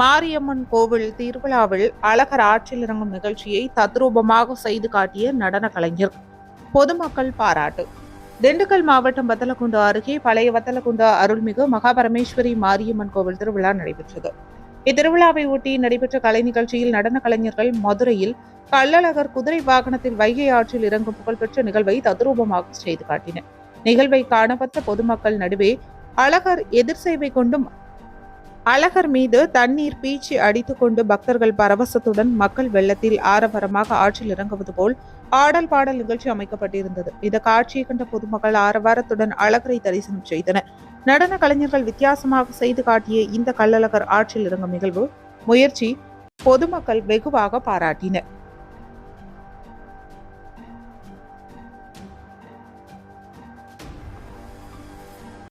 மாரியம்மன் கோவில் திருவிழாவில் அழகர் ஆற்றில் இறங்கும் நிகழ்ச்சியை தத்ரூபமாக செய்து காட்டிய நடன கலைஞர். பொதுமக்கள் பாராட்டு. திண்டுக்கல் மாவட்டம் வத்தலக்குண்டு அருகே பழைய வத்தலக்குண்டு அருள்மிகு மகாபரமேஸ்வரி மாரியம்மன் கோவில் திருவிழா நடைபெற்றது. இத்திருவிழாவை ஒட்டி நடைபெற்ற கலை நிகழ்ச்சியில் நடன கலைஞர்கள் மதுரையில் கள்ளழகர் குதிரை வாகனத்தில் வைகை ஆற்றில் இறங்கும் புகழ்பெற்ற நிகழ்வை தத்ரூபமாக செய்து காட்டினர். நிகழ்வை காணப்பட்ட பொதுமக்கள் நடுவே அழகர் எதிர் சேவை கொண்டும் அழகர் மீது தண்ணீர் பீச்சி அடித்துக்கொண்டு பக்தர்கள் பரவசத்துடன் மக்கள் வெள்ளத்தில் ஆரவாரமாக ஆற்றில் இறங்குவது போல் ஆடல் பாடல் நிகழ்ச்சி அமைக்கப்பட்டிருந்தது. இந்த காட்சியை கண்ட பொதுமக்கள் ஆரவாரத்துடன் அழகரை தரிசனம் செய்தனர். நடன கலைஞர்கள் வித்தியாசமாக செய்து காட்டிய இந்த கள்ளழகர் ஆற்றில் இறங்கும் நிகழ்வு முயற்சி பொதுமக்கள் வெகுவாக பாராட்டினர்.